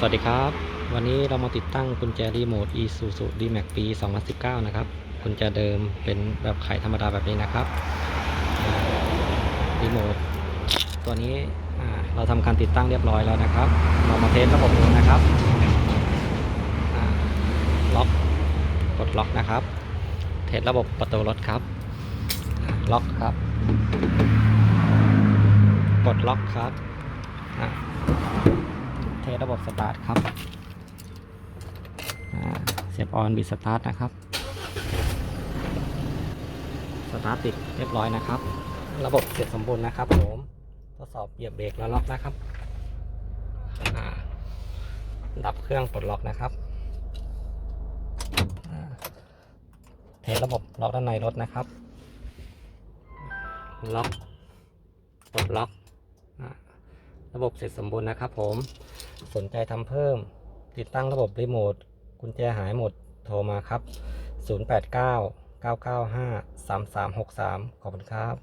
สวัสดีครับ วันนี้เรามาติดตั้งกุญแจรีโมท Isuzu D-Max ปี 2019 นะครับ กุญแจเดิมเป็นแบบไขธรรมดาแบบนี้นะครับรีโมทตัวนี้เราทำการติดตั้งเรียบร้อยแล้วนะครับ เรามาเทสระบบดูนะครับล็อกกดล็อกนะครับ เทสระบบประตูรถครับล็อกครับ กดล็อกครับ ทสระบบสตาร์ทครับเสียบออนบิดสตาร์ทนะครับ สตาร์ทติดเรียบร้อยนะครับ ระบบเสร็จสมบูรณ์นะครับผมทดสอบเหยียบเบรกแล้วล็อกนะครับดับเครื่องปลดล็อกนะครับเทสระบบล็อกด้านในรถนะครับ ล็อก ปลดล็อก ระบบเสร็จสมบูรณ์นะครับผมสนใจทำเพิ่ม ติดตั้งระบบรีโมทกุญแจหายหมดโทรมาครับ 089 995 3363 ขอบคุณครับ